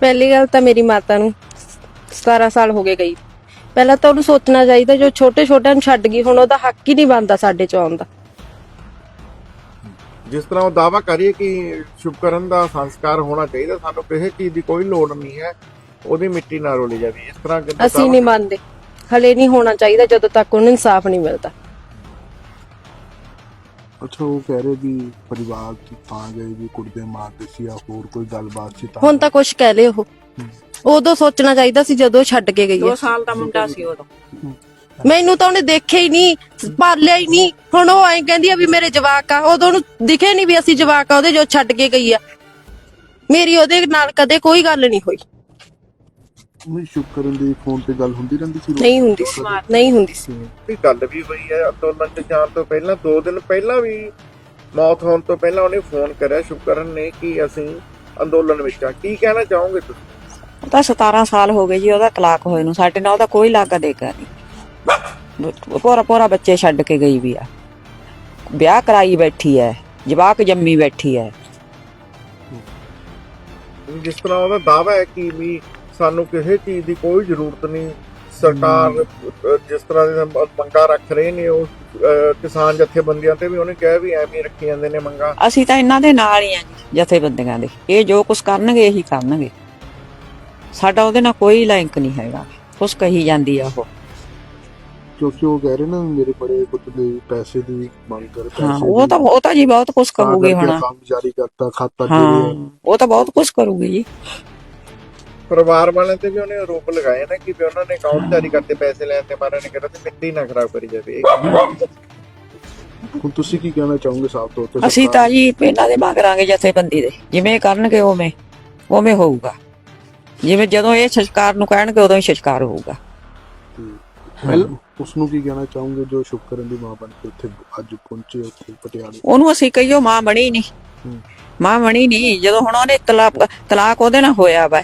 ਪਹਿਲੀ ਗੱਲ ਤਾਂ ਮੇਰੀ ਮਾਤਾ ਨੂੰ 17 ਸਾਲ ਹੋ ਗਏ ਗਈ। ਪਹਿਲਾਂ ਤਾਂ ਉਹਨੂੰ ਸੋਚਣਾ ਚਾਹੀਦਾ ਜੋ ਛੋਟੇ ਛੋਟਿਆਂ ਨੂੰ ਛੱਡ ਗਈ ਹੁਣ ਉਹਦਾ ਹੱਕ ਹੀ ਨਹੀਂ ਬਣਦਾ ਸਾਡੇ ਚ ਆਉਣ ਦਾ। ਜਿਸ ਤਰ੍ਹਾਂ ਉਹ ਦਾਵਾ ਕਰੀਏ ਕਿ ਸ਼ੁਭਕਰਨ ਦਾ ਸੰਸਕਾਰ ਹੋਣਾ ਚਾਹੀਦਾ ਸਾਨੂੰ ਕਿਸੇ ਚੀਜ਼ ਦੀ ਕੋਈ ਲੋੜ ਨਹੀਂ ਹੈ ਉਹਦੀ ਮਿੱਟੀ ਨਾਲ ਰੋਲੀ ਜਾਵੇ। ਇਸ ਤਰ੍ਹਾਂ ਅਸੀਂ ਨਹੀਂ ਮੰਨਦੇ। ਹਲੇ ਨਹੀਂ ਹੋਣਾ ਚਾਹੀਦਾ ਜਦੋਂ ਤੱਕ ਉਹਨੂੰ ਇਨਸਾਫ ਨਹੀਂ ਮਿਲਦਾ। ਅੱਛਾ ਉਹ ਕਹਿ ਰਹੇ ਵੀ ਪਰਿਵਾਰ ਚ ਤਾਂ ਗਏ ਵੀ ਕੁੜੀ ਦੇ ਮਾਰਦੇ ਸੀ ਜਾਂ ਹੋਰ ਕੋਈ ਗੱਲਬਾਤ ਸੀ ਤਾਂ ਹੁਣ ਤਾਂ ਕੁਝ ਕਹਿ ਲਏ ਉਹ ਉਦੋਂ ਸੋਚਣਾ ਚਾਹੀਦਾ ਸੀ ਜਦੋਂ ਛੱਡ ਕੇ ਗਈ ਹੈ। 2 ਸਾਲ ਦਾ ਮੁੰਡਾ ਸੀ ਉਦੋਂ। ਮੈਨੂੰ ਤਾਂ ਉਹਨੇ ਦੇਖਿਆ ਹੀ ਨਹੀਂ ਪਾਲਿਆ ਹੀ ਨਹੀਂ। ਹੁਣ ਉਹ ਐਂ ਕਹਿੰਦੀ ਆ ਵੀ ਮੇਰੇ ਜਵਾਕ ਆ। ਉਦੋਂ ਉਹਨੂੰ ਦਿਖੇ ਨਹੀਂ ਵੀ ਅਸੀਂ ਜਵਾਕ ਆ ਉਹਦੇ ਜੋ ਛੱਡ ਕੇ ਗਈ ਆ। ਮੇਰੀ ਉਹਦੇ ਨਾਲ ਕਦੇ ਕੋਈ ਗੱਲ ਨਹੀਂ ਹੋਈ। ਨਹੀਂ ਸ਼ੁਕਰਨ ਦੀ ਫੋਨ ਤੇ ਗੱਲ ਹੁੰਦੀ ਰਹਿੰਦੀ ਸੀ ਨਹੀਂ ਹੁੰਦੀ ਸੀ ਨਹੀਂ ਹੁੰਦੀ ਸੀ। ਦੀ ਗੱਲ ਵੀ ਹੋਈ ਹੈ ਅੰਦੋਲਨ ਚ ਜਾਣ ਤੋਂ ਪਹਿਲਾਂ 2 ਦਿਨ ਪਹਿਲਾਂ ਵੀ ਮੌਤ ਹੋਣ ਤੋਂ ਪਹਿਲਾਂ ਉਹਨੇ ਫੋਨ ਕਰਿਆ ਸ਼ੁਭਕਰਨ ਨੇ ਕਿ ਅਸੀਂ ਅੰਦੋਲਨ ਵਿੱਚ ਆ। ਕੀ ਕਹਿਣਾ ਚਾਹੋਗੇ ਤੁਸੀਂ? ਉਹ ਤਾਂ 17 ਸਾਲ ਹੋ ਗਏ ਜੀ ਉਹਦਾ ਤਲਾਕ ਹੋਏ ਨੂੰ। ਸਾਡੇ ਨਾਲ ਉਹਦਾ ਕੋਈ ਲਾਗਾ ਦੇਗਾ ਨਹੀਂ। ਪੋਰਾ ਪੋਰਾ ਬੱਚੇ ਛੱਡ ਕੇ ਗਈ ਵੀ ਆ। ਵਿਆਹ ਕਰਾਈ ਬੈਠੀ ਐ ਜਵਾਕ ਜੰਮੀ ਬੈਠੀ ਐ ਜਿਸ ਤਰ੍ਹਾਂ ਉਹਦਾ ਦਾਵਾ ਹੈ ਕਿ ਵੀ ਸਾਨੂੰ ਕਿਸੇ ਚੀਜ਼ ਦੀ ਕੋਈ ਜ਼ਰੂਰਤ ਨਹੀਂ। ਸਰਕਾਰ ਜਿਸ ਤਰ੍ਹਾਂ ਮ- ਮੰਗਾਂ ਰੱਖ ਰਹੇ ਨੇ ਉਹ ਕਿਸਾਨ ਜਥੇਬੰਦੀਆਂ ਤੇ ਵੀ ਉਹਨੇ ਕਿਹਾ ਵੀ ਐਵੇਂ ਰੱਖੀ ਜਾਂਦੇ ਨੇ ਮੰਗਾਂ। ਅਸੀਂ ਤਾਂ ਇਹਨਾਂ ਦੇ ਨਾਲ ਹੀ ਆ ਜੀ ਜਥੇਬੰਦੀਆਂ ਦੇ। ਇਹ ਜੋ ਕੁਝ ਕਰਨਗੇ ਇਹੀ ਕਰਨਗੇ। ਸਾਡਾ ਉਹਦੇ ਨਾਲ ਕੋਈ ਲਿੰਕ ਨਹੀਂ ਹੈਗਾ। ਕੁਛ ਕਹੀ ਜਾਂਦੀ ਆ ਉਹ। ਕਿਉਂਕਿ ਉਹ ਕਹਿ ਰਹੇ ਨਾ ਮੇਰੇ ਬੜੇ ਪੁੱਤ ਦੇ ਪੈਸੇ ਦੀ ਮੰਗ ਕਰ ਪੈਸੇ ਹਾਂ ਉਹ ਤਾਂ ਉਹ ਤਾਂ ਜੀ ਬਹੁਤ ਕੁਝ ਕਰੂਗੀ ਹੁਣ। ਕੰਮ ਜਾਰੀ ਕਰਤਾ ਖਾਤਾ ਦੇ ਉਹ ਤਾਂ ਬਹੁਤ ਕੁਝ ਕਰੂਗੀ ਜੀ। ਪਰਿਵਾਰ ਵਾਲਿਆਂ ਤੇ ਵੀ ਉਹਨੇ ਆਰੋਪ ਲਗਾਏ ਨੇ ਕਿ ਵੀ ਉਹਨਾਂ ਨੇ ਅਕਾਊਂਟ ਜਾਰੀ ਕਰਤੇ ਪੈਸੇ ਲੈਣ ਤੇ ਮਾਰੇ ਨੇ ਕਿਹਾ ਤੇ ਮਿੱਟੀ ਨਾ ਖਰਾਬ ਕਰੀ ਜਾਵੇ। ਹੁਣ ਤੁਸੀਂ ਕੀ ਕਹਿਣਾ ਚਾਹੋਗੇ ਸਾਫ਼ ਤੌਰ ਤੇ ਅਸੀਂ ਤਾਂ ਜੀ ਇਹਨਾਂ ਦੇ ਮੰਗਾਂਗੇ ਜਥੇਬੰਦੀ ਦੇ। ਜਿਵੇਂ ਕਰਨਗੇ ਉਵੇਂ ਉਵੇਂ ਹੋਊਗਾ। ਜਿਵੇਂ ਜਦੋਂ ਇਹ ਸ਼ਸ਼ਕਾਰ ਨੂੰ ਕਹਿਣਗੇ ਉਦੋਂ ਹੀ ਸ਼ਸ਼ਕਾਰ ਹੋਊਗਾ। ਉਸ ਨੂੰ ਕੀ ਕਹਿਣਾ ਚਾਹੋਗੇ ਜੋ ਸ਼ੁਕਰਨ ਦੀ ਮਾਂ ਬਣ ਕੇ ਉੱਥੇ ਅੱਜ ਪਹੁੰਚੇ ਉੱਥੇ ਪਟਿਆਲੇ? ਉਹਨੂੰ ਅਸੀਂ ਕਹੀਓ ਮਾਂ ਬਣੀ ਨਹੀਂ। ਮਾਂ ਬਣੀ ਨਹੀਂ ਜਦੋਂ ਹੁਣ ਉਹਨੇ ਤਲਾਕ ਤਲਾਕ ਉਹਦੇ ਨਾਲ ਹੋਇਆ ਵਾ।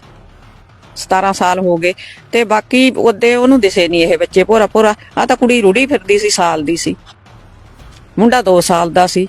17 ਸਾਲ ਹੋ ਗਏ ਤੇ ਬਾਕੀ ਉਹਦੇ ਉਹਨੂੰ ਦਿਸੇ ਨਹੀਂ ਇਹ ਬੱਚੇ, ਭੋਰਾ ਭੋਰਾ। ਆ ਤਾਂ ਕੁੜੀ ਰੁੜੀ ਫਿਰਦੀ ਸੀ, ਸਾਲ ਦੀ ਸੀ। ਮੁੰਡਾ 2 ਸਾਲ ਦਾ ਸੀ।